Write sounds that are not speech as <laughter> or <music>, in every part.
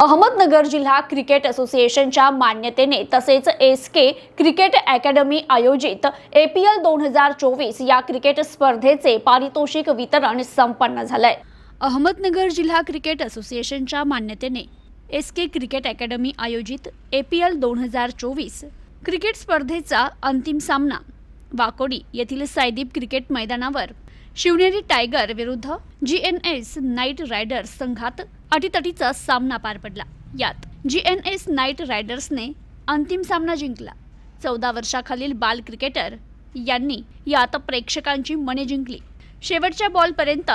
अहमदनगर जिल्हा क्रिकेट असोसिएशनच्या मान्यतेने तसेच एस के क्रिकेट अकॅडमी आयोजित ए पी एल दोन हजार चोवीस या क्रिकेट स्पर्धेचे पारितोषिक वितरण संपन्न झालंय. अहमदनगर जिल्हा क्रिकेट असोसिएशनच्या मान्यतेने एस के क्रिकेट अकॅडमी आयोजित ए पी एल दोन हजार चोवीस क्रिकेट स्पर्धेचा अंतिम सामना वाकोडी येथील सायदीप क्रिकेट मैदानावर शिवनेरी टायगर विरुद्ध G N S knight riders संघात अटीतटीचा सामना पार पडला. यात जी एन एस नाईट रायडर्सने अंतिम सामना जिंकला. चौदा वर्षाखालील बाल क्रिकेटर यांनी यात प्रेक्षकांची मने जिंकली. शेवटच्या बॉलपर्यंत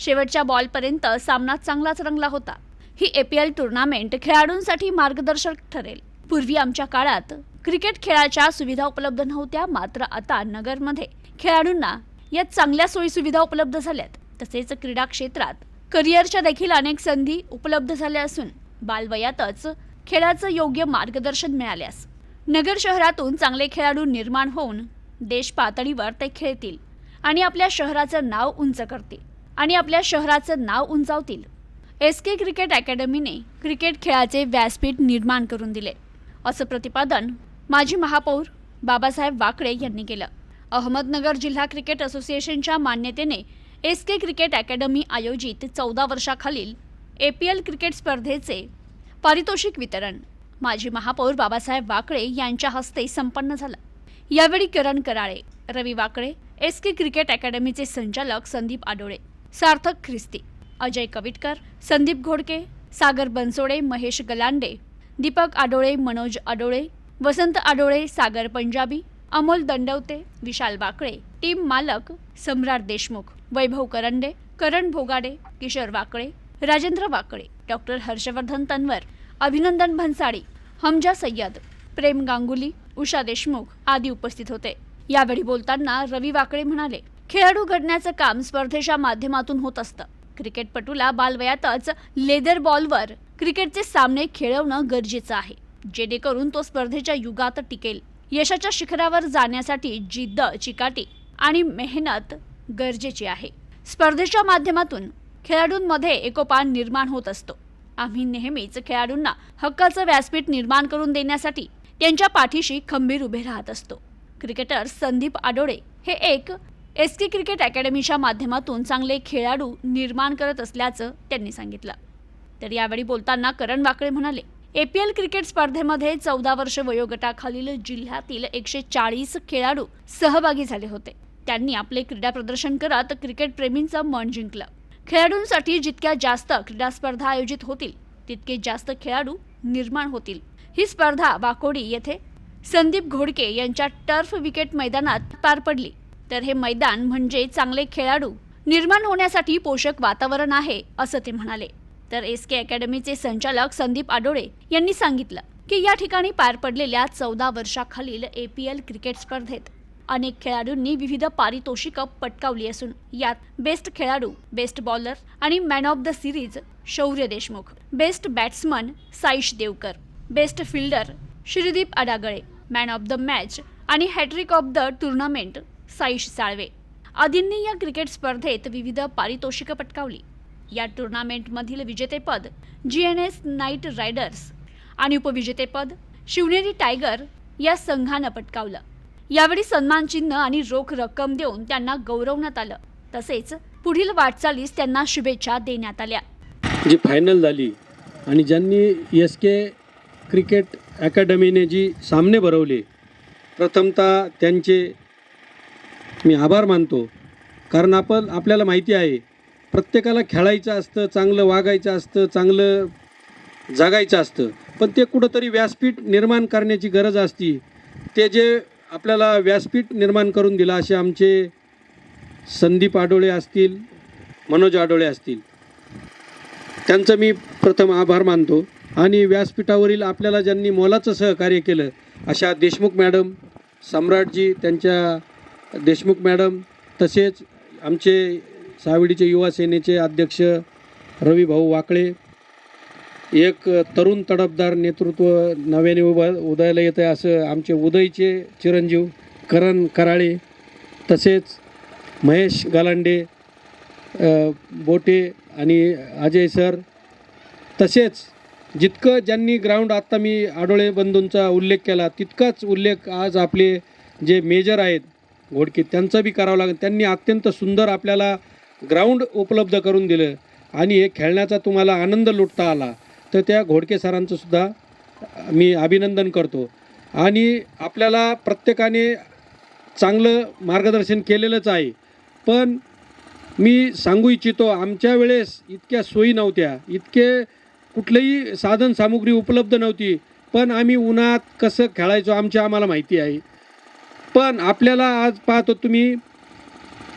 शेवटच्या बॉलपर्यंत सामना चांगलाच रंगला होता. ही ए पी एल टुर्नामेंट खेळाडूंसाठी मार्गदर्शक ठरेल. पूर्वी आमच्या काळात क्रिकेट खेळाच्या सुविधा उपलब्ध नव्हत्या मात्र आता नगरमध्ये खेळाडूंना यात चांगल्या सोयीसुविधा उपलब्ध झाल्यात. तसेच क्रीडा क्षेत्रात करिअरच्या देखील अनेक संधी उपलब्ध झाल्या असून बालवयातच खेळाचं योग्य मार्गदर्शन मिळाल्यास नगर शहरातून चांगले खेळाडू निर्माण होऊन देश पातळीवर ते खेळतील आणि आपल्या शहराचं नाव उंच करतील आणि आपल्या शहराचं नाव उंचावतील. एस के क्रिकेट अकॅडमीने क्रिकेट खेळाचे व्यासपीठ निर्माण करून दिले. असं प्रतिपादन माजी महापौर बाबासाहेब वाकडे यांनी केलं. अहमदनगर जिल्हा क्रिकेट असोसिएशनच्या मान्यतेने एस के क्रिकेट अकॅडमी आयोजित चौदा वर्षाखालील ए पी एल क्रिकेट स्पर्धेचे पारितोषिक वितरण. माजी महापौर बाबासाहेब वाकळे यांच्या हस्ते संपन्न झालं. यावेळी Karan Karale Ravi Wakale S K cricket अकॅडमीचे संचालक संदीप आडोळे सार्थक ख्रिस्ती अजय कविटकर संदीप घोडके सागर बनसोडे महेश गलांडे दीपक आडोळे मनोज आडोळे वसंत आडोळे सागर पंजाबी अमोल दंडवते विशाल वाकळे टीम मालक सम्राट देशमुख वैभव करंडे करण भोगाडे किशोर वाकळे राजेंद्र वाकळे डॉक्टर हर्षवर्धन तन्वर अभिनंदन भन्साळी हमजा सय्यद प्रेम गांगुली उषा देशमुख आदी उपस्थित होते. यावेळी बोलताना रवी वाकळे म्हणाले खेळाडू घडण्याचं काम स्पर्धेच्या माध्यमातून होत असतं. क्रिकेटपटूला बालवयातच लेदर बॉलवर क्रिकेटचे सामने खेळवणं गरजेचं आहे. जेणेकरून तो स्पर्धेच्या युगात टिकेल. यशाच्या शिखरावर जाण्यासाठी जिद्द चिकाटी आणि मेहनत गरजेची आहे. स्पर्धेच्या माध्यमातून खेळाडूंमध्ये एकोपान निर्माण होत असतो. आम्ही नेहमीच खेळाडूंना हक्काचं व्यासपीठ निर्माण करून देण्यासाठी त्यांच्या पाठीशी खंबीर उभे राहत असतो. क्रिकेटर संदीप आडोळे हे एक एस के क्रिकेट अकॅडमीच्या माध्यमातून चांगले खेळाडू निर्माण करत असल्याचं त्यांनी सांगितलं. तर यावेळी बोलताना करण वाकळे म्हणाले एपीएल क्रिकेट स्पर्धेमध्ये चौदा वर्ष वयोगटाखालील जिल्ह्यातील एकशे चाळीस खेळाडू सहभागी झाले होते. त्यांनी आपले क्रीडा प्रदर्शन करत क्रिकेटप्रेमींचं मन जिंकलं. खेळाडूंसाठी जितक्या जास्त क्रीडा स्पर्धा आयोजित होतील तितके जास्त खेळाडू निर्माण होतील. ही स्पर्धा वाकोडी येथे संदीप घोडके यांच्या टर्फ विकेट मैदानात पार पडली. तर हे मैदान म्हणजे चांगले खेळाडू निर्माण होण्यासाठी पोषक वातावरण आहे असं ते म्हणाले. तर एस के अकॅडमीचे संचालक संदीप आडोळे यांनी सांगितलं की या ठिकाणी पार पडलेल्या चौदा वर्षाखालील ए पी एल क्रिकेट स्पर्धेत अनेक खेळाडूंनी विविध पारितोषिकं पटकावली असून यात बेस्ट खेळाडू बेस्ट बॉलर आणि man of the series Shaurya Deshmukh best batsman Saish Devkar best fielder Shrideep Adagale man of the match आणि hat trick of the tournament Saish Salve. आदींनी या क्रिकेट स्पर्धेत विविध पारितोषिकं पटकावली. या टुर्नामेंटमधील विजेतेपद G N S knight riders आणि उपविजेतेपद शिवनेरी टायगर या संघानं पटकावलं. यावेळी सन्मान चिन्ह आणि रोख रक्कम देऊन त्यांना गौरवण्यात आलं. तसेच पुढील वाटचालीस त्यांना शुभेच्छा देण्यात आल्या. जी फायनल झाली आणि ज्यांनी एस के क्रिकेट अकॅडमीने जी सामने भरवले प्रथमतः त्यांचे मी आभार मानतो. कारण आपण आपल्याला माहिती आहे प्रत्येकाला खेळायचं असतं चांगलं वागायचं असतं चांगलं जगायचं असतं. पण ते कुठंतरी व्यासपीठ निर्माण करण्याची गरज असती. ते जे आपल्याला व्यासपीठ निर्माण करून दिलं असे आमचे संदीप आडोळे असतील मनोज आडोळे असतील. त्यांचं मी प्रथम आभार मानतो आणि व्यासपीठावरील आपल्याला ज्यांनी मोलाचं सहकार्य केलं अशा देशमुख मॅडम सम्राटजी त्यांच्या देशमुख मॅडम तसेच आमचे सावडीचे युवा सेनेचे अध्यक्ष रविभाऊ वाकळे एक तरुण तडफदार नेतृत्व नव्याने उभा उदयाला येतं आहे. असं आमचे उदयचे चिरंजीव करण कराळे तसेच महेश गालांडे बोटे आणि अजय सर तसेच जितकं ज्यांनी ग्राउंड आत्ता मी आडोळे बंधूंचा उल्लेख केला तितकाच उल्लेख आज आपले जे मेजर आहेत घोडके त्यांचा बी करावं लागेल. त्यांनी अत्यंत सुंदर आपल्याला ग्राउंड उपलब्ध करून दिलं आणि हे खेळण्याचा तुम्हाला आनंद लुटता आला. तर त्या घोडके सरांचं सुद्धा मी अभिनंदन करतो. आणि आपल्याला प्रत्येकाने चांगलं मार्गदर्शन केलेलंच आहे. पण मी सांगू इच्छितो आमच्या वेळेस इतक्या सोयी नव्हत्या. इतके कुठलंही साधन सामुग्री उपलब्ध नव्हती. पण आम्ही उन्हात कसं खेळायचो आमची आम्हाला माहिती आहे. पण आपल्याला आज पाहतो तुम्ही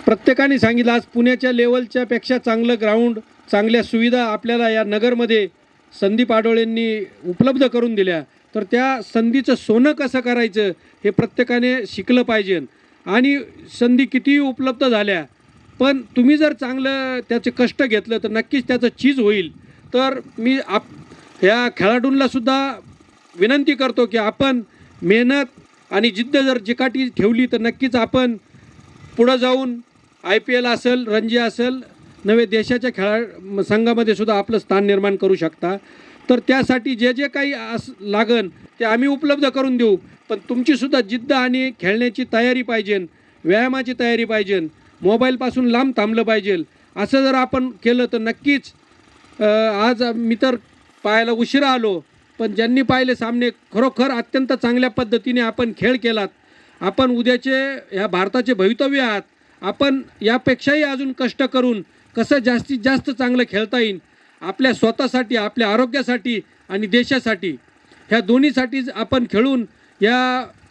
प्रत्येकाने सांगितलं आज पुण्याच्या लेवलच्या पेक्षा चांगलं ग्राउंड चांगल्या सुविधा आपल्याला या नगरमध्ये संदीप आडोळेंनी उपलब्ध करून दिल्या तर त्या संधीचं सोनं कसं करायचं हे प्रत्येकाने शिकलं पाहिजे. आणि संधी कितीही उपलब्ध झाल्या पण तुम्ही जर चांगलं त्याचे कष्ट घेतलं तर नक्कीच त्याचं चीज होईल. तर मी आप ह्या खेळाडूंलासुद्धा विनंती करतो की आपण मेहनत आणि जिद्द जर जिकाटी ठेवली तर नक्कीच आपण पुढं जाऊन आय पी एल असेल रणजी असेल नवे देशाच्या खेळा संघामध्ये सुद्धा आपलं स्थान निर्माण करू शकता. तर त्यासाठी जे जे काही अस लागन ते आम्ही उपलब्ध करून देऊ. पण तुमचीसुद्धा जिद्द आणि खेळण्याची तयारी पाहिजे व्यायामाची तयारी पाहिजे मोबाईलपासून लांब थांबलं पाहिजे. असं जर आपण केलं तर नक्कीच आज मी तर पाहायला उशिरा आलो पण ज्यांनी पाहिले सामने खरोखर अत्यंत चांगल्या पद्धतीने आपण खेळ केलात. आपण उद्याचे ह्या भारताचे भवितव्य आहात. आपण यापेक्षाही अजून कष्ट करून कसं जास्तीत जास्त चांगलं खेळता येईल आपल्या स्वतःसाठी आपल्या आरोग्यासाठी आणि देशासाठी. ह्या दोन्हीसाठी आपण खेळून या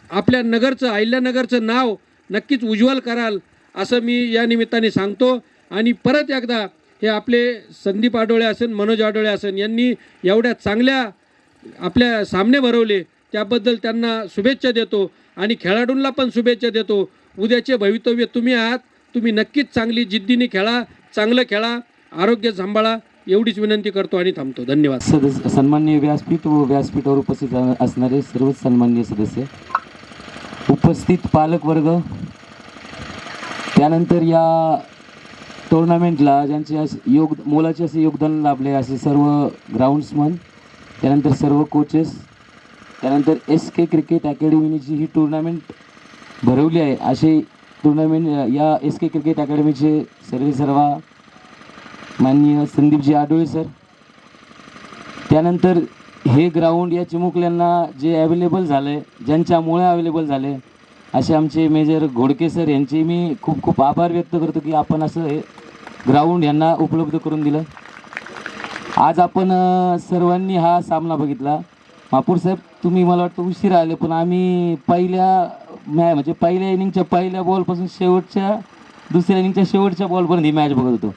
आपल्या नगरचं अहिल्यानगरचं नाव नक्कीच उज्ज्वल कराल असं मी या निमित्ताने सांगतो. आणि परत एकदा हे आपले संदीप आडोळे असन मनोज आडोळे असन यांनी एवढ्या चांगल्या आपल्या सामने भरवले त्याबद्दल त्यांना शुभेच्छा देतो आणि खेळाडूंना पण शुभेच्छा देतो. उद्याचे भवितव्य तुम्ही आहात तुम्ही नक्कीच चांगली जिद्दीने खेळा. चांगलं खेळा आरोग्य सांभाळा एवढीच विनंती करतो आणि थांबतो. धन्यवाद. सदस्य सन्माननीय व्यासपीठ व व्यासपीठावर उपस्थित असणारे सर्वच सन्माननीय सदस्य. उपस्थित पालकवर्ग त्यानंतर या टुर्नामेंटला ज्यांचे योग मोलाचे असे योगदान लाभले असे सर्व ग्राउंड्समन त्यानंतर सर्व कोचेस त्यानंतर एस के क्रिकेट अकॅडमीने जी ही टुर्नामेंट भरवली आहे असे टुर्नामेंट या एस के क्रिकेट अकॅडमीचे सर्वे सर्वा माननीय संदीपजी आडोळे सर. त्यानंतर हे ग्राउंड या चिमुकल्यांना जे अवेलेबल झालं आहे ज्यांच्यामुळे अवेलेबल झाले असे आमचे मेजर घोडके सर यांचे मी खूप खूप आभार व्यक्त करतो की आपण असं हे ग्राउंड यांना उपलब्ध करून दिलं. आज आपण सर्वांनी हा सामना बघितला. महापूर साहेब तुम्ही मला वाटतं उशीर आले पण आम्ही पहिल्या मॅ म्हणजे पहिल्या इनिंगच्या पहिल्या बॉलपासून शेवटच्या दुसऱ्या इनिंगच्या शेवटच्या बॉलपर्यंत ही मॅच बघत होतो.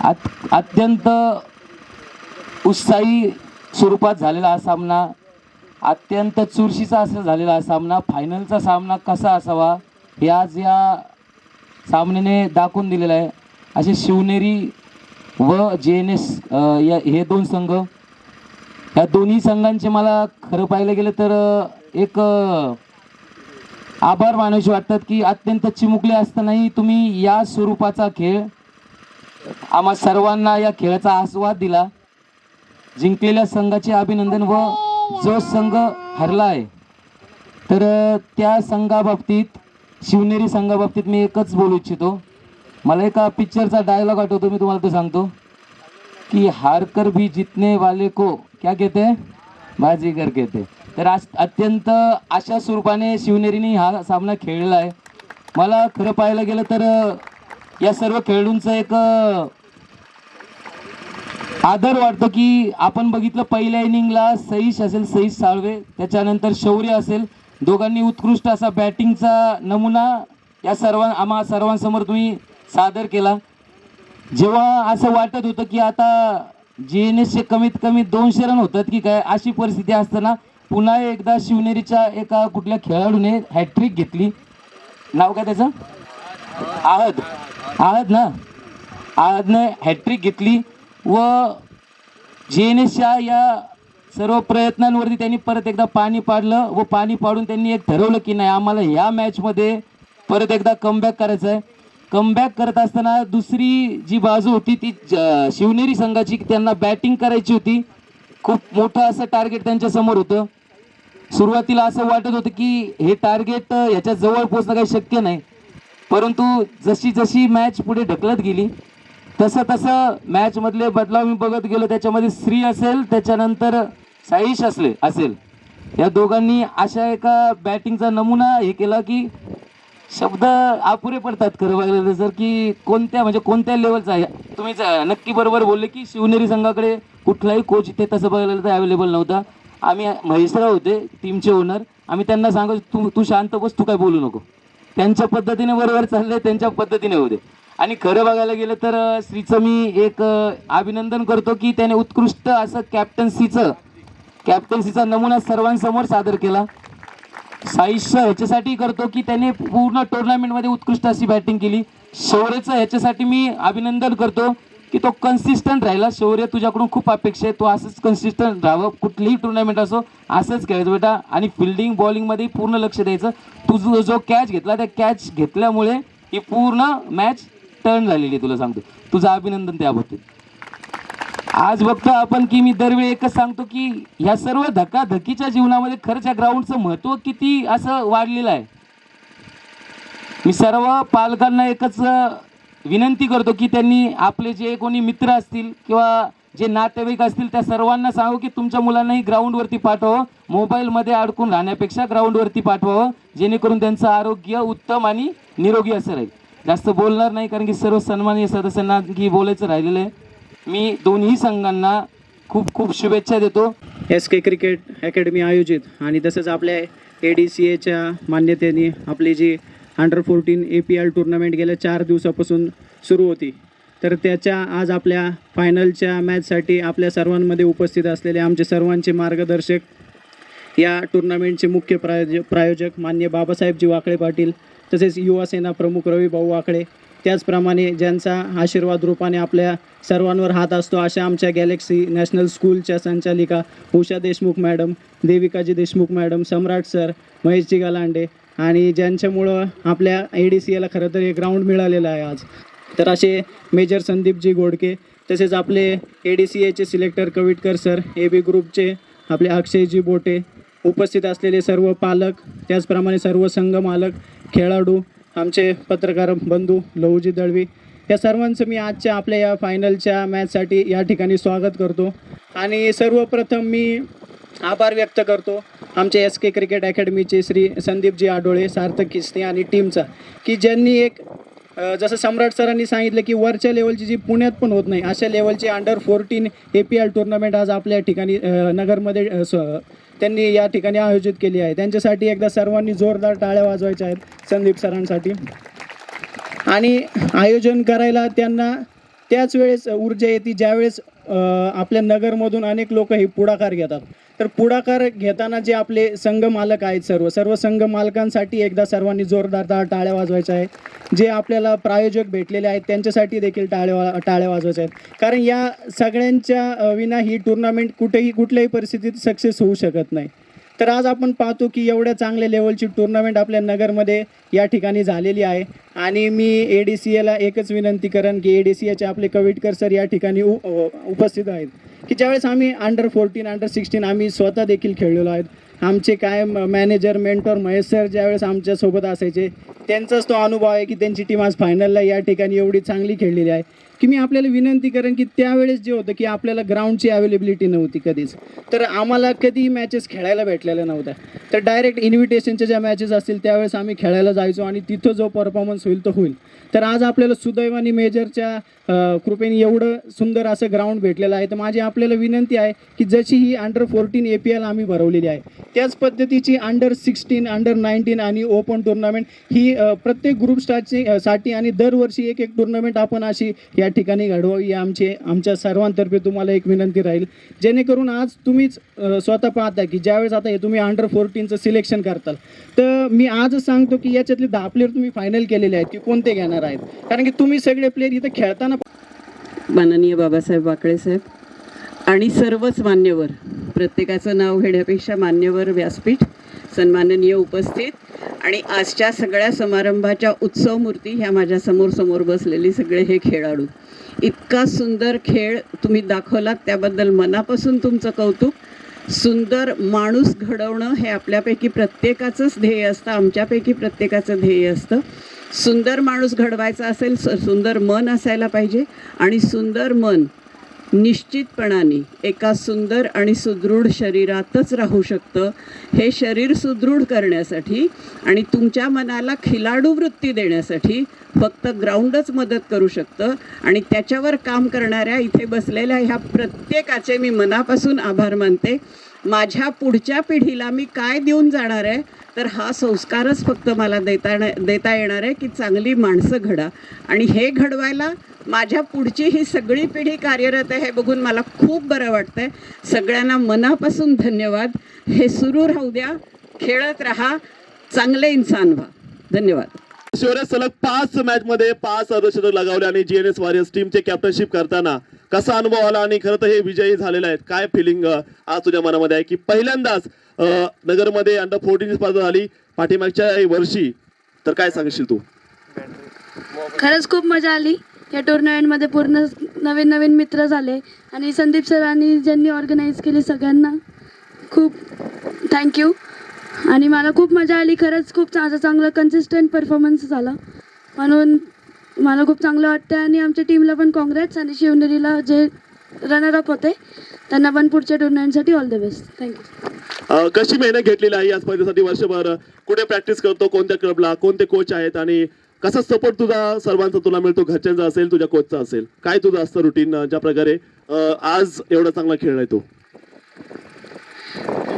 अत अत्यंत उत्साही स्वरूपात झालेला हा सामना अत्यंत चुरशीचा असा झालेला हा सामना फायनलचा सामना कसा असावा हे आज या सामन्याने दाखवून दिलेलं आहे. असे शिवनेरी व जे एन एस या हे दोन संघ या दोन्ही संघांचे मला खरं पाहायला गेलं तर एक आभार मानायचे वाटतात की अत्यंत चिमुकले असतानाही तुम्ही या स्वरूपाचा खेळ आम्हा सर्वांना या खेळाचा आस्वाद दिला. जिंकलेल्या संघाचे अभिनंदन व जो संघ हरला आहे तर त्या संघाबाबतीत शिवनेरी संघाबाबतीत मी एकच बोलू इच्छितो. मला एका पिक्चरचा डायलॉग आठवतो मी तुम्हाला तो सांगतो. की हारकर भी जितने वाले को क्या कहते बाजीगर कहते तर आज अत्यंत अशा स्वरूपाने शिवनेरीने हा सामना खेळलेला आहे. मला खरं पाहायला गेलं तर या सर्व खेळाडूंचं एक आदर वाटतो की आपण बघितलं पहिल्या इनिंगला सईश असेल सईश साळवे त्याच्यानंतर शौर्य असेल. दोघांनी उत्कृष्ट असा बॅटिंगचा नमुना या सर्वां आम्हा सर्वांसमोर तुम्ही सादर केला. जेव्हा असं वाटत होतं की आता जी एन एसचे कमीत कमी दोनशे रन होतात की काय अशी परिस्थिती असताना पुन्हा एकदा शिवनेरीच्या एका कुठल्या खेळाडूने हॅट्रिक घेतली. नाव काय त्याचं? आहद आहद ना? आहदने हॅट्रिक घेतली व जे एन एसच्या या सर्व प्रयत्नांवरती त्यांनी परत एकदा पाणी पाडलं व पाणी पाडून त्यांनी एक ठरवलं की नाही आम्हाला या मॅचमध्ये परत एकदा कमबॅक करायचं आहे कमबॅक करत असताना दुसरी जी बाजू होती ती ज- शिवनेरी संघाची त्यांना बॅटिंग करायची होती. खूप मोठं असं टार्गेट त्यांच्यासमोर होतं. सुरुवातीला असं वाटत होतं की हे टार्गेट याच्या जवळ पोहोचणं काही शक्य नाही. परंतु जशी जशी मॅच पुढे ढकलत गेली तसं तसं मॅचमधले बदलाव मी बघत गेलो. त्याच्यामध्ये श्री असेल त्याच्यानंतर साईश असले असेल. या दोघांनी अशा एका बॅटिंगचा नमुना हे केला की शब्द अपुरे पडतात खरं बघायला जर की कोणत्या म्हणजे कोणत्या लेवलचा आहे. तुम्ही नक्की बरोबर बोलले की शिवनेरी संघाकडे कुठलाही कोच इथे तसं बघायला तर अवेलेबल नव्हता. आम्ही महेशराव होते टीमचे ओनर आम्ही त्यांना सांगत तू तू शांत बस तू काय बोलू नको. त्यांच्या पद्धतीने बरोबर चालले त्यांच्या पद्धतीने होते. आणि खरं बघायला गेलं तर श्रीचं मी एक अभिनंदन करतो की त्याने उत्कृष्ट असं कॅप्टन्सीचं कॅप्टन्सीचा नमुना सर्वांसमोर सादर केला. साईश ह्याच्यासाठी करतो की त्याने पूर्ण टुर्नामेंटमध्ये उत्कृष्ट अशी बॅटिंग केली. शौर्यचं ह्याच्यासाठी मी अभिनंदन करतो. की तो कन्सिस्टंट राहिला. शौर्य तुझ्याकडून खूप अपेक्षा आहे. तो असंच कन्सिस्टंट राहावं. कुठलीही टुर्नामेंट असो असंच खेळायचं बेटा. आणि फिल्डिंग बॉलिंगमध्ये पूर्ण लक्ष द्यायचं. तुझं जो कॅच घेतला त्या कॅच घेतल्यामुळे ही पूर्ण मॅच टर्न झालेली आहे तुला सांगतो. तुझं अभिनंदन त्याबद्दल आज बघतो आपण की मी दरवेळी एकच सांगतो की ह्या सर्व धकाधकीच्या जीवनामध्ये खरंच या ग्राउंडचं महत्त्व किती असं वाढलेलं आहे. मी सर्व पालकांना एकच विनंती करतो की त्यांनी आपले जे कोणी मित्र असतील किंवा जे नातेवाईक असतील त्या सर्वांना सांगू की तुमच्या मुलांनाही ग्राउंडवरती पाठवावं मोबाईलमध्ये अडकून राहण्यापेक्षा ग्राउंडवरती पाठवावं हो. जेणेकरून त्यांचं आरोग्य उत्तम आणि निरोगी असं राहील. जास्त बोलणार नाही कारण की सर्व सन्माननीय सदस्यांना की बोलायचं राहिलेलं आहे. मी दोन्ही संघांना खूप खूप शुभेच्छा देतो. एस के क्रिकेट अकॅडमी आयोजित आणि तसंच आपल्या ए डी सी एच्या मान्यतेने आपली जी under fourteen A P L tournament गेल्या चार दिवसापासून सुरू होती. तर त्याच्या आज आपल्या फायनलच्या मॅचसाठी आपल्या सर्वांमध्ये उपस्थित असलेले आमचे सर्वांचे मार्गदर्शक या टुर्नामेंटचे मुख्य प्रायोज प्रायोजक मान्य बाबासाहेबजी वाकळे पाटील तसेच युवासेना प्रमुख रवी भाऊ वाकळे. त्याचप्रमाणे ज्यांचा आशीर्वाद रूपाने आपल्या सर्वांवर हात असतो अशा आमच्या गॅलेक्सी नॅशनल स्कूलच्या संचालिका उषा देशमुख मॅडम देविकाजी देशमुख मॅडम सम्राट सर महेशजी गलांडे आणि ज्यांच्यामुळं आपल्या ए डी सी एला खरं तर एक ग्राउंड मिळालेलं आहे आज. तर असे मेजर संदीपजी गोडके तसेच आपले A D C एचे selector Kavitkar sir A B ग्रुपचे आपले अक्षयजी बोटे उपस्थित असलेले सर्व पालक त्याचप्रमाणे सर्व संघ मालक खेळाडू आमचे पत्रकार बंधू लहूजी दळवी या सर्वांचं मी आजच्या आपल्या या फायनलच्या मॅचसाठी या ठिकाणी स्वागत करतो. आणि सर्वप्रथम मी आभार व्यक्त करतो. आमचे एस के क्रिकेट अकॅडमीचे श्री संदीपजी आडोळे सार्थक किस्ते आणि टीमचा की ज्यांनी एक जसं सम्राट सरांनी सांगितलं की वरच्या लेवलची जी पुण्यात पण होत नाही अशा लेवलची under fourteen A P L tournament आज आपल्या ठिकाणी नगरमध्ये त्यांनी या ठिकाणी आयोजित केली आहे. त्यांच्यासाठी एकदा सर्वांनी जोरदार टाळ्या वाजवायच्या आहेत संदीप सरांसाठी. आणि आयोजन करायला त्यांना त्याच वेळेस ऊर्जा येते ज्यावेळेस आपल्या नगरमधून अनेक लोक हे पुढाकार घेतात. तर पुढाकार घेताना जे आपले संघ मालक आहेत सर्व सर्व संघ मालकांसाठी एकदा सर्वांनी जोरदार टाळ्या वाजवायच्या आहेत. जे आपल्याला प्रायोजक भेटलेले आहेत त्यांच्यासाठी देखील टाळ्या वा टाळ्या वाजवायच्या आहेत. कारण या सगळ्यांच्या विना ही टुर्नामेंट कुठेही कुठल्याही परिस्थितीत सक्सेस होऊ शकत नाही. तर आज आपण पाहतो की एवढ्या चांगल्या लेवलची टुर्नामेंट आपल्या नगरमध्ये या ठिकाणी झालेली आहे. आणि मी ए डी सी एला एकच विनंती करेन की ए डी सी एचे आपले कविटकर सर या ठिकाणी उ उपस्थित आहेत. की ज्यावेळेस आम्ही अंडर फोर्टीन अंडर सिक्स्टीन आम्ही स्वतः देखील खेळलेलो आहेत. आमचे काय मॅनेजर मेंटॉर महेश सर ज्यावेळेस आमच्यासोबत असायचे त्यांचाच तो अनुभव आहे की त्यांची टीम आज फायनलला या ठिकाणी एवढी चांगली खेळलेली आहे. की मी आपल्याला विनंती करेन की त्यावेळेस जे होतं की आपल्याला ग्राउंडची अवेलेबिलिटी नव्हती कधीच. तर आम्हाला कधी मॅचेस खेळायला भेटलेल्या नव्हत्या. तर डायरेक्ट इन्व्हिटेशनच्या ज्या मॅचेस असतील त्यावेळेस आम्ही खेळायला जायचो आणि तिथं जो परफॉर्मन्स होईल तो होईल. तर आज आपल्याला सुदैवानी मेजरच्या कृपेने एवढं सुंदर असं ग्राउंड भेटलेलं आहे. तर माझी आपल्याला विनंती आहे की जशी ही under fourteen A P L आम्ही भरवलेली आहे त्याच पद्धतीची अंडर सिक्स्टीन अंडर नाईन्टीन आणि ओपन टुर्नामेंट ही प्रत्येक ग्रुप स्टारची साठी आणि दरवर्षी एक एक टुर्नामेंट आपण अशी या ठिकाणी घडवावी या आमचे आमच्या सर्वांतर्फे तुम्हाला एक विनंती राहील. जेणेकरून आज तुम्हीच स्वतः पाहता की ज्यावेळेस आता हे तुम्ही अंडर फोर्टीनचं सिलेक्शन करताल तर मी आजच सांगतो की याच्यातले दहा प्लेअर तुम्ही फायनल केलेले आहेत की कोणते घेणार आहेत. कारण की तुम्ही सगळे प्लेअर इथं खेळताना माननीय बाबासाहेब वाकळे साहेब आणि सर्वच मान्यवर प्रत्येकाचं नाव घेण्यापेक्षा मान्यवर व्यासपीठ सन्माननीय उपस्थित आणि आजच्या सगळ्या समारंभाच्या उत्सव मूर्ती ह्या माझ्यासमोर समोर बसलेली सगळे हे खेळाडू. इतका सुंदर खेळ तुम्ही दाखवलात त्याबद्दल मनापासून तुमचं कौतुक. सुंदर माणूस घडवणं हे आपल्यापैकी प्रत्येकाचंच ध्येय असतं आमच्यापैकी प्रत्येकाचं ध्येय असतं. सुंदर माणूस घडवायचा असेल स- सुंदर मन असायला पाहिजे आणि सुंदर मन निश्चितपणाने एका सुंदर आणि सुदृढ शरीरातच राहू शकतं. हे शरीर सुदृढ करण्यासाठी आणि तुमच्या मनाला खिलाडू वृत्ती देण्यासाठी फक्त ग्राउंडच मदत करू शकतं. आणि त्याच्यावर काम करणाऱ्या इथे बसलेल्या ह्या प्रत्येकाचे मी मनापासून आभार मानते. माझ्या पुढच्या पिढीला मी काय देऊन जाणार आहे तर हा संस्कारच फक्त मला देता देता येणार आहे की चांगली माणसं घडा. आणि हे घडवायला माझ्या पुढची ही सगळी पिढी कार्यरत आहे हे बघून मला खूप बरं वाटतंय. सगळ्यांना मनापासून धन्यवाद. हे सुरू राहू द्या. खेळत राहा. चांगले इन्सान व्हा. धन्यवाद. सलग पाच मॅच मध्ये पाच अर्धशतक लगावले आणि जीएनएस वॉरियर्स टीमचे कॅप्टनशिप करताना कसा अनुभव आला आणि खरं तर हे विजयी झालेले आहेत? काय फिलिंग आज तुझ्या मनामध्ये आहे की पहिल्यांदाच नगरमध्ये अंडर फोर्टीन स्पर्धा झाली पाठीमागच्या वर्षी? तर काय सांगशील तू? खरंच खूप मजा आली. या टुर्नामेंटमध्ये पूर्ण नवीन नवीन मित्र झाले आणि संदीप सरांनी ज्यांनी ऑर्गनाईज केली सगळ्यांना खूप थँक्यू आणि मला खूप मजा आली. खरंच खूप चांगलं चांगलं कन्सिस्टंट परफॉर्मन्स झाला. म्हणून मला खूप चांगलं वाटतं आणि आमच्या टीमला पण काँग्रेस आणि शिवनेरीला जे रनरअप होते त्यांना पण पुढच्या टुर्नामेंटसाठी all the best thank you कशी मेहनत घेतलेली आहे या स्पर्धेसाठी वर्षभर? कुठे प्रॅक्टिस करतो कोणत्या क्लबला कोणते कोच आहेत? आणि कसा सपोर्ट तुझा सर्वांचा तुला मिळतो? घरच्यांचा असेल तुझ्या कोचचा असेल. काय तुझं असतं रुटीन ज्या प्रकारे आज एवढा चांगला खेळ आहे तो?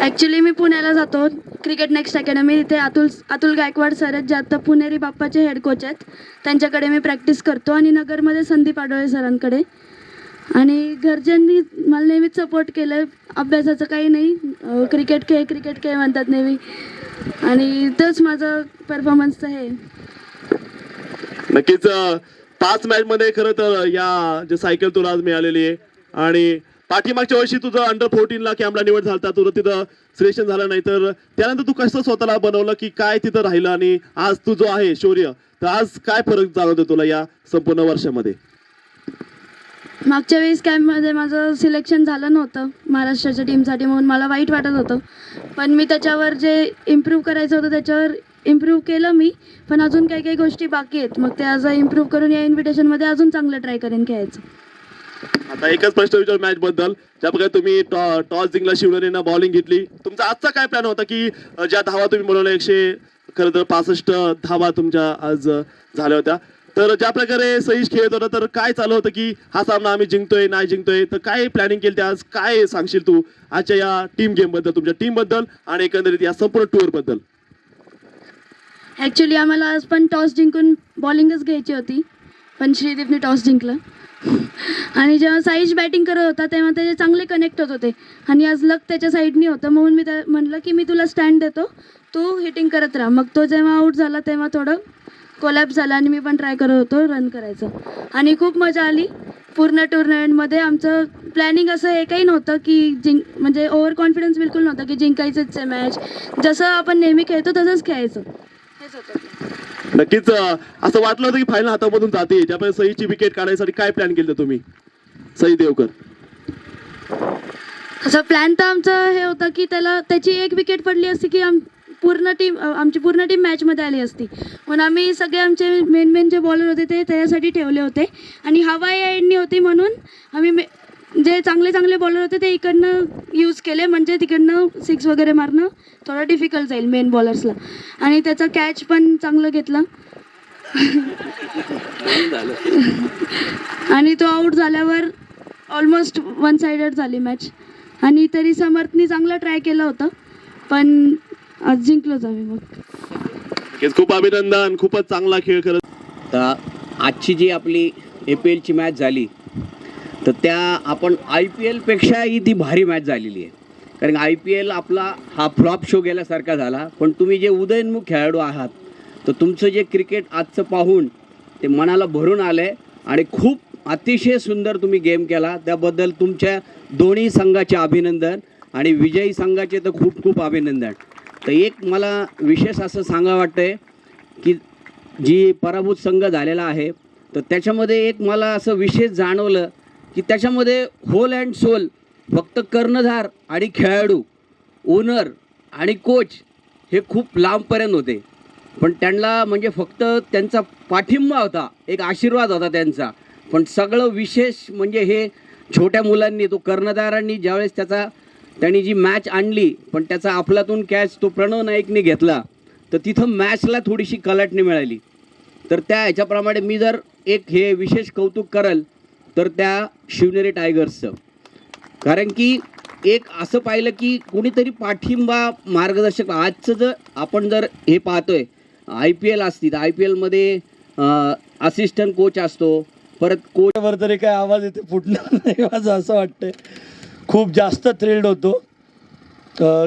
ॲक्च्युली मी पुण्याला जातो. क्रिकेट नेक्स्ट अकॅडमी इथे अतुल अतुल गायकवाड सर आहेत जे आता पुणेरी बाप्पाचे हेड कोच आहेत. त्यांच्याकडे मी प्रॅक्टिस करतो आणि नगरमध्ये संदीप आडोळे सरांकडे. आणि घरच्यांनी मला नेहमीच सपोर्ट केलं आहे अभ्यासाचं काही नाही. क्रिकेट खेळ क्रिकेट खेळ म्हणतात नेहमी. आणि तोच माझं परफॉर्मन्सचं हे. आहे. नक्कीच पाच मॅच मध्ये खरं तर या जे सायकल तुला आज मिळालेली आहे. आणि पाठीमागच्या वर्षी तुझं अंडर फोर्टीनला कॅम्पला निवड झाला तुझं तिथं सिलेक्शन झालं नाही. तर त्यानंतर तू कसं स्वतःला बनवलं की काय तिथं राहिलं आणि आज तू जो आहे शौर्य तर आज काय फरक जाणवतो तुला या संपूर्ण वर्षामध्ये? मागच्या वेळेस कॅम्पमध्ये माझं सिलेक्शन झालं नव्हतं. महाराष्ट्राच्या टीमसाठी म्हणून मला वाईट वाटत होतं. पण मी त्याच्यावर जे इम्प्रूव्ह करायचं होतं त्याच्यावर इम्प्रूव्ह केलं मी. पण अजून काही काही गोष्टी बाकी आहेत. मग ते आज इम्प्रूव्ह करून या इन्व्हिटेशनमध्ये अजून चांगलं ट्राय करेन खेळायचं. आता एकच प्रश्न विचार मॅच बद्दल. ज्या प्रकारे तुम्ही टॉस जिंकला शिवनेरीनं बॉलिंग घेतली. तुमचा आजचा काय प्लॅन होता की ज्या धावा तुम्ही बनवल्या एकशे खरं तर पासष्ट धावा तुमच्या आज झाल्या होत्या. तर ज्या प्रकारे सहीश खेळत होता तर काय चालू होतं की हा सामना आम्ही जिंकतोय नाही जिंकतोय तर काय प्लॅनिंग केली ते आज? काय सांगशील तू आजच्या या टीम गेमबद्दल तुमच्या टीमबद्दल आणि एकंदरीत या संपूर्ण टूरबद्दल? ॲक्च्युली आम्हाला आज पण टॉस जिंकून बॉलिंगच घ्यायची होती. पण श्रीदेवने टॉस जिंकलं. आणि जेव्हा साईश बॅटिंग करत होता तेव्हा त्याचे चांगले कनेक्ट होत होते. आणि आज लक त्याच्या साईडनी होतं. म्हणून मी त्या म्हटलं की मी तुला स्टँड देतो. तू हिटिंग करत राहा. मग तो जेव्हा आऊट झाला तेव्हा थोडं कोलॅप झाला आणि मी पण ट्राय करत होतो रन करायचं. आणि खूप मजा आली. पूर्ण टुर्नामेंटमध्ये आमचं प्लॅनिंग असं हे काही नव्हतं की जिंक म्हणजे ओव्हर कॉन्फिडन्स बिलकुल नव्हतं की जिंकायचंच आहे मॅच जसं आपण नेहमी खेळतो तसंच खेळायचं. हेच होतं. नक्कीच असं वाटलं होतं की फायनल हातामधून जाते. त्यामुळे सईची विकेट काढण्यासाठी काय प्लॅन केलं तुम्ही? सई देवकर. असं प्लॅन तर आमचं हे होतं की त्याला त्याची एक विकेट पडली असती की आम पूर्ण टीम आमची पूर्ण टीम मॅचमध्ये आली असती. म्हणून आम्ही सगळे आमचे मेन मेन जे बॉलर होते ते त्याच्यासाठी ठेवले होते. आणि हवा या एंडनी होती म्हणून आम्ही मे जे चांगले चांगले बॉलर होते ते इकडनं यूज केले. म्हणजे तिकडनं सिक्स वगैरे मारणं थोडं डिफिकल्ट जाईल मेन बॉलर्सला आणि त्याचा कॅच पण चांगलं घेतलं. <laughs> आणि तो आऊट झाल्यावर ऑलमोस्ट वन साइडेड झाली मॅच आणि तरी समर्थनी चांगलं ट्राय केलं होतं. पण आज जिंकलोच आम्ही मग. खूप अभिनंदन. खूपच चांगला खेळ करत आजची जी आपली ए पी एलची मॅच झाली तर त्या आपण आय पी एलपेक्षाही ती भारी मॅच झालेली आहे. कारण आय पी एल आपला हा फ्लॉप शो गेल्यासारखा झाला. पण तुम्ही जे उदयनमुख खेळाडू आहात तर तुमचं जे क्रिकेट आजचं पाहून ते मनाला भरून आलं आहे आणि खूप अतिशय सुंदर तुम्ही गेम केला. त्याबद्दल तुमच्या दोन्ही संघाचे अभिनंदन आणि विजयी संघाचे तर खूप खूप अभिनंदन. तर एक मला विशेष असं सांगा वाटतंय की जी पराभूत संघ झालेला आहे तर त्याच्यामध्ये एक मला असं विशेष जाणवलं की त्याच्यामध्ये होल अँड सोल फक्त कर्णधार आणि खेळाडू ओनर आणि कोच हे खूप लांबपर्यंत होते. पण त्यांना म्हणजे फक्त त्यांचा पाठिंबा होता एक आशीर्वाद होता त्यांचा. पण सगळं विशेष म्हणजे हे छोट्या मुलांनी तो कर्णधारांनी ज्यावेळेस त्याचा त्यांनी जी मॅच आणली पण त्याचा आपलातून कॅच तो प्रणव नाईकने घेतला तर तिथं मॅचला थोडीशी कलाटणी मिळाली. तर त्या ह्याच्याप्रमाणे मी जर एक हे विशेष कौतुक करेल तर त्या शिवनेरी टायगर्सचं कारण की एक असं पाहिलं की कुणीतरी पाठिंबा मार्गदर्शक आजचं जर आपण जर हे पाहतोय आय पी एल असती तर आय पी एलमध्ये असिस्टंट कोच असतो परत कोचवर तरी काय आवाज येते फुटणार नाही माझं असं वाटतंय. खूप जास्त थ्रिल्ड होतो.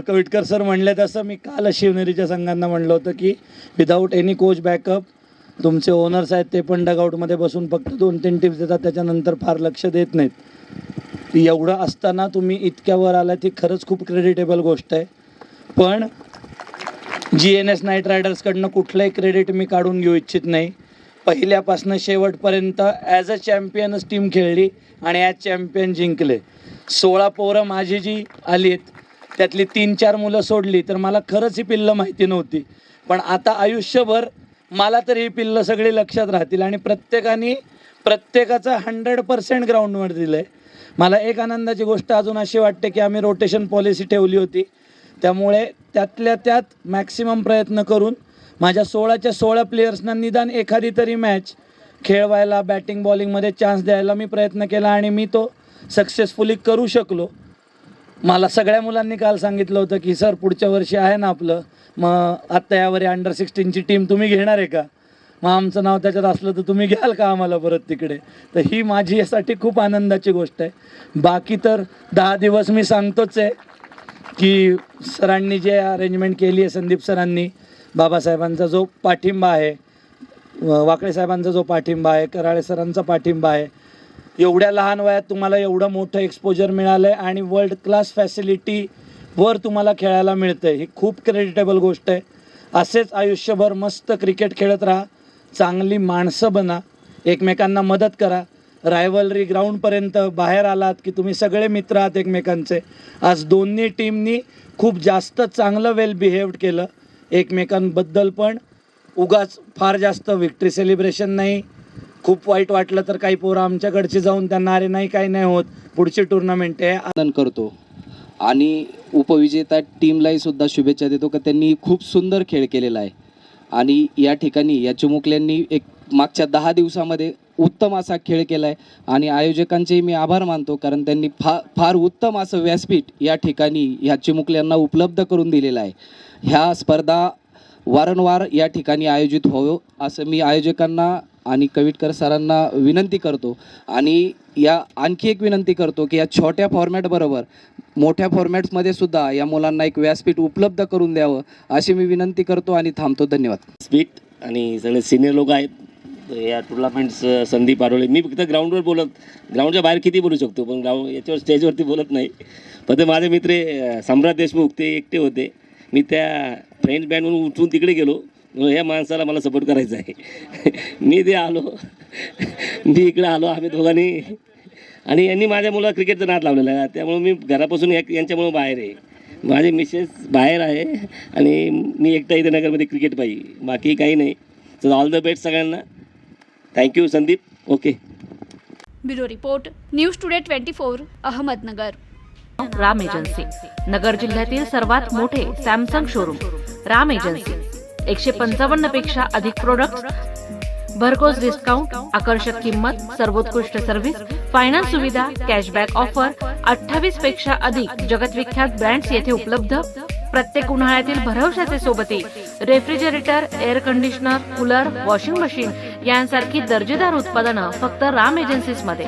कविटकर सर म्हणले तसं मी काल शिवनेरीच्या संघांना म्हणलं होतं की विदाऊट एनी कोच बॅकअप तुमचे ओनर्स आहेत ते पण डगआउटमध्ये बसून फक्त दोन तीन टिप्स देतात त्याच्यानंतर फार लक्ष देत नाहीत. एवढं असताना तुम्ही इतक्या वर आलात ही खरंच खूप क्रेडिटेबल गोष्ट आहे. पण जी एन एस नाईट रायडर्सकडनं कुठलंही क्रेडिट मी काढून घेऊ इच्छित नाही. पहिल्यापासून शेवटपर्यंत ॲज अ चॅम्पियनच टीम खेळली आणि ॲज चॅम्पियन जिंकले. सोळा पोरं माझी जी आली आहेत त्यातली तीन चार मुलं सोडली तर मला खरंच ही पिल्लं माहिती नव्हती. पण आता आयुष्यभर मला तर ही पिल्लं सगळी लक्षात राहतील आणि प्रत्येकाने प्रत्येकाचं हंड्रेड पर्सेंट ग्राउंडवर दिलं आहे मला एक आनंदाची गोष्ट अजून अशी वाटते की आम्ही रोटेशन पॉलिसी ठेवली होती. त्यामुळे त्यातल्या त्यात मॅक्सिमम प्रयत्न करून माझ्या सोळाच्या सोळा प्लेयर्सना निदान एखादी तरी मॅच खेळवायला बॅटिंग बॉलिंगमध्ये चान्स द्यायला मी प्रयत्न केला आणि मी तो सक्सेसफुली करू शकलो. मला सगळ्या मुलांनी काल सांगितलं होतं की सर पुढच्या वर्षी आहे ना आपलं मग आत्ता यावरी अंडर सिक्स्टीनची टीम तुम्ही घेणार आहे का? मग आमचं नाव त्याच्यात असलं तर तुम्ही घ्याल का आम्हाला परत तिकडे? तर ही माझी यासाठी खूप आनंदाची गोष्ट आहे. बाकी तर दहा दिवस मी सांगतोच आहे की सरांनी जे अरेंजमेंट केली आहे संदीप सरांनी बाबासाहेबांचा जो पाठिंबा आहे वाकळे साहेबांचा जो पाठिंबा आहे कराळे सरांचा पाठिंबा आहे एवढ्या लहान वयात तुम्हाला एवढं मोठं एक्सपोजर मिळालं आहे आणि वर्ल्ड क्लास फॅसिलिटी वर तुम्हाला खेळायला मिळतं आहे ही खूप क्रेडिटेबल गोष्ट आहे. असेच आयुष्यभर मस्त क्रिकेट खेळत राहा. चांगली माणसं बना. एकमेकांना मदत करा. रायवलरी ग्राउंडपर्यंत बाहेर आलात की तुम्ही सगळे मित्र आहात एकमेकांचे. आज दोन्ही टीमनी खूप जास्त चांगलं वेल बिहेव्ड केलं. एकमेकांबद्दल पण उगाच फार जास्त विक्ट्री सेलिब्रेशन नाही. खूप वाईट वाटलं तर काही पोरं आमच्याकडची जाऊन त्यांना अरे नाही काही नाही होत. पुढची टुर्नामेंट आहे. आनंद करतो. आणि उपविजेता टीमलाही सुद्धा शुभेच्छा देतो का त्यांनी खूप सुंदर खेळ केलेला आहे. आणि या ठिकाणी या चिमुकल्यांनी एक मागच्या दहा दिवसामध्ये उत्तम असा खेळ केला आहे आणि आयोजकांचेही मी आभार मानतो कारण त्यांनी फा फार उत्तम असं व्यासपीठ या ठिकाणी ह्या चिमुकल्यांना उपलब्ध करून दिलेलं आहे. ह्या स्पर्धा वारंवार या ठिकाणी आयोजित व्हावं असं मी आयोजकांना आणि कविटकर सरांना विनंती करतो. आणि या आणखी एक विनंती करतो की या छोट्या फॉर्मॅटबरोबर मोठ्या फॉर्मॅट्समध्ये सुद्धा या मुलांना एक व्यासपीठ उपलब्ध करून द्यावं अशी मी विनंती करतो आणि थांबतो. धन्यवाद. स्पीट आणि सगळे सिनियर लोक आहेत. या टुर्नामेंट्स संदीप आरोळे मी फक्त ग्राउंडवर बोलत ग्राउंडच्या बाहेर किती बोलू शकतो पण ग्राउंड याच्यावर स्टेजवरती बोलत नाही. पण ते माझे मित्र सम्राट देशमुख ते एकटे होते. मी त्या फ्रेंड्स बँडवरून उठून तिकडे गेलो. मग या माणसाला मला सपोर्ट करायचा आहे. मी ते आलो. मी इकडे आलो आम्ही दोघांनी. आणि यांनी माझ्या मुलाला क्रिकेटचा नाद लावलेला आहे. त्यामुळे मी घरापासून या यांच्यामुळे बाहेर आहे. माझे मिसेस बाहेर आहे आणि मी एकटा इथे नगरमध्ये क्रिकेट पाहिजे. बाकी काही नाही. तर ऑल द बेस्ट सगळ्यांना. Thank you Sandeep okay bureau report news today twenty four Ahmednagar. Ram agency Nagar जिल्ह्यातील सर्वात मोठे सॅमसंग शोरूम राम एजन्सी एकशे पंचावन्नपेक्षा अधिक प्रोडक्ट भरघोस डिस्काउंट आकर्षक किंमत सर्वोत्कृष्ट सर्व्हिस फायनान्स सुविधा कॅशबॅक ऑफर अठ्ठावीसपेक्षा अधिक जगतविख्यात ब्रँड्स येथे उपलब्ध. प्रत्येक उन्हाळ्यातील भरवशाचे सोबती refrigerator air conditioner cooler washing machine यांसारखी दर्जेदार उत्पादनं फक्त राम एजन्सीजमध्ये.